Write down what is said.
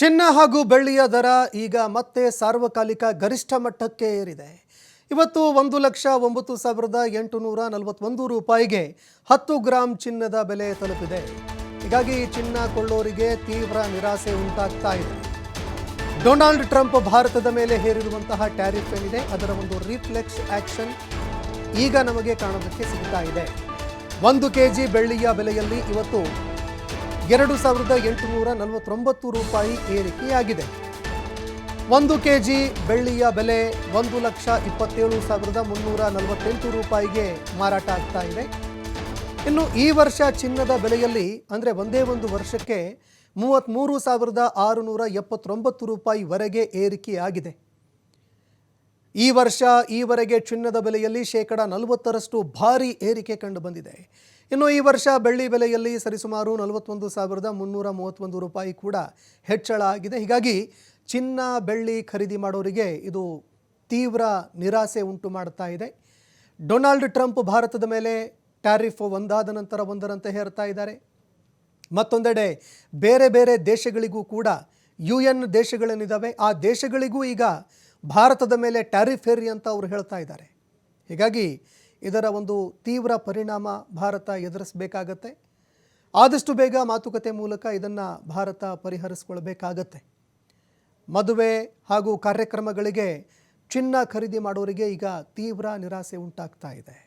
ಚಿನ್ನ ಹಾಗೂ ಬೆಳ್ಳಿಯ ದರ ಈಗ ಮತ್ತೆ ಸಾರ್ವಕಾಲಿಕ ಗರಿಷ್ಠ ಮಟ್ಟಕ್ಕೆ ಏರಿದೆ. ಇವತ್ತು ಒಂದು ಲಕ್ಷ ಒಂಬತ್ತು ಸಾವಿರದ ಎಂಟುನೂರ ನಲವತ್ತೊಂದು ರೂಪಾಯಿಗೆ ಹತ್ತು ಗ್ರಾಂ ಚಿನ್ನದ ಬೆಲೆ ತಲುಪಿದೆ. ಹೀಗಾಗಿ ಚಿನ್ನ ಕೊಳ್ಳೋರಿಗೆ ತೀವ್ರ ನಿರಾಸೆ ಉಂಟಾಗ್ತಾ ಇದೆ. ಡೊನಾಲ್ಡ್ ಟ್ರಂಪ್ ಭಾರತದ ಮೇಲೆ ಹೇರಿರುವಂತಹ ಟ್ಯಾರಿಫ್ ಏನಿದೆ, ಅದರ ಒಂದು ರಿಫ್ಲೆಕ್ಸ್ ಆಕ್ಷನ್ ಈಗ ನಮಗೆ ಕಾಣೋದಕ್ಕೆ ಸಿಗ್ತಾ ಇದೆ. ಒಂದು ಕೆ ಜಿ ಬೆಳ್ಳಿಯ ಬೆಲೆಯಲ್ಲಿ ಇವತ್ತು ಎರಡು ಸಾವಿರದ ಎಂಟುನೂರ ನಲವತ್ತೊಂಬತ್ತು ರೂಪಾಯಿ ಏರಿಕೆಯಾಗಿದೆ. ಒಂದು ಕೆ ಜಿ ಬೆಳ್ಳಿಯ ಬೆಲೆ ಒಂದು ಲಕ್ಷ ಇಪ್ಪತ್ತೇಳು ಸಾವಿರದ ಮುನ್ನೂರ ನಲವತ್ತೆಂಟು ರೂಪಾಯಿಗೆ ಮಾರಾಟ ಆಗ್ತಾ ಇದೆ. ಇನ್ನು ಈ ವರ್ಷ ಚಿನ್ನದ ಬೆಲೆಯಲ್ಲಿ, ಅಂದರೆ ಒಂದೇ ಒಂದು ವರ್ಷಕ್ಕೆ ಮೂವತ್ತ್ಮೂರು ಸಾವಿರದ ಆರುನೂರ ಎಪ್ಪತ್ತೊಂಬತ್ತು ರೂಪಾಯಿವರೆಗೆ ಏರಿಕೆಯಾಗಿದೆ. ಈ ವರ್ಷ ಈವರೆಗೆ ಚಿನ್ನದ ಬೆಲೆಯಲ್ಲಿ ಶೇಕಡ ನಲವತ್ತರಷ್ಟು ಭಾರಿ ಏರಿಕೆ ಕಂಡು ಬಂದಿದೆ. ಇನ್ನು ಈ ವರ್ಷ ಬೆಳ್ಳಿ ಬೆಲೆಯಲ್ಲಿ ಸರಿಸುಮಾರು ನಲವತ್ತೊಂದು ಸಾವಿರದ ಮುನ್ನೂರ ಮೂವತ್ತೊಂದು ರೂಪಾಯಿ ಕೂಡ ಹೆಚ್ಚಳ ಆಗಿದೆ. ಹೀಗಾಗಿ ಚಿನ್ನ, ಬೆಳ್ಳಿ ಖರೀದಿ ಮಾಡೋರಿಗೆ ಇದು ತೀವ್ರ ನಿರಾಸೆ ಉಂಟು ಮಾಡ್ತಾ ಇದೆ. ಡೊನಾಲ್ಡ್ ಟ್ರಂಪ್ ಭಾರತದ ಮೇಲೆ ಟ್ಯಾರಿಫ್ ಒಂದಾದ ನಂತರ ಒಂದರಂತೆ ಹೇರ್ತಾ ಇದ್ದಾರೆ. ಮತ್ತೊಂದೆಡೆ ಬೇರೆ ಬೇರೆ ದೇಶಗಳಿಗೂ ಕೂಡ ಯು ಎನ್ ದೇಶಗಳೇನಿದ್ದಾವೆ ಆ ದೇಶಗಳಿಗೂ ಈಗ ಭಾರತದ ಮೇಲೆ ಟ್ಯಾರಿಫ್ ಹೇರಿ ಅಂತ ಅವರು ಹೇಳ್ತಾ ಇದ್ದಾರೆ. ಹೀಗಾಗಿ ಇದರ ಒಂದು ತೀವ್ರ ಪರಿಣಾಮ ಭಾರತ ಎದುರಿಸಬೇಕಾಗತ್ತೆ. ಆದಷ್ಟು ಬೇಗ ಮಾತುಕತೆ ಮೂಲಕ ಇದನ್ನು ಭಾರತ ಪರಿಹರಿಸ್ಕೊಳ್ಬೇಕಾಗತ್ತೆ. ಮದುವೆ ಹಾಗೂ ಕಾರ್ಯಕ್ರಮಗಳಿಗೆ ಚಿನ್ನ ಖರೀದಿ ಮಾಡೋರಿಗೆ ಈಗ ತೀವ್ರ ನಿರಾಸೆ ಉಂಟಾಗ್ತಾ ಇದೆ.